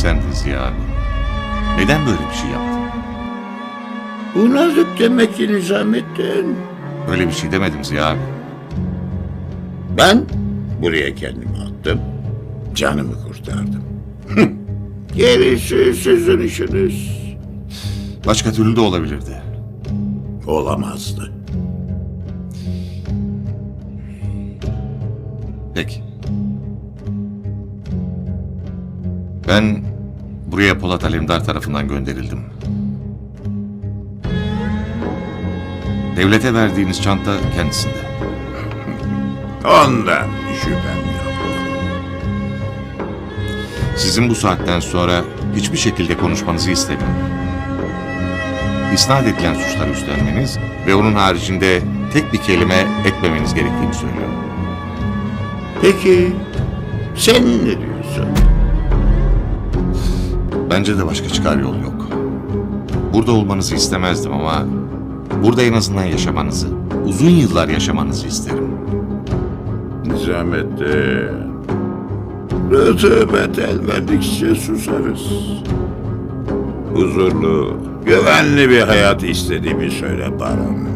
sendin Ziya abi. Neden böyle bir şey yaptın? Bu nazik demek ki Nizamettin. Öyle bir şey demedim Ziya abi. Ben buraya kendimi attım. Canımı kurtardım. Gerisi sizin işiniz. Başka türlü de olabilirdi. Olamazdı. Peki. Ben buraya Polat Alemdar tarafından gönderildim. Devlete verdiğiniz çanta kendisinde. Ondan şüphem yok. Sizin bu saatten sonra hiçbir şekilde konuşmanızı istemiyorum. İsnat edilen suçları üstlenmeniz ve onun haricinde tek bir kelime etmemeniz gerektiğini söylüyorum. Peki sen ne diyorsun? Bence de başka çıkar yol yok. Burada olmanızı istemezdim ama burada en azından yaşamanızı, uzun yıllar yaşamanızı isterim. Nizamettin. Rıtubet el verdikçe susarız. Huzurlu, güvenli bir hayat istediğimi söyle baron.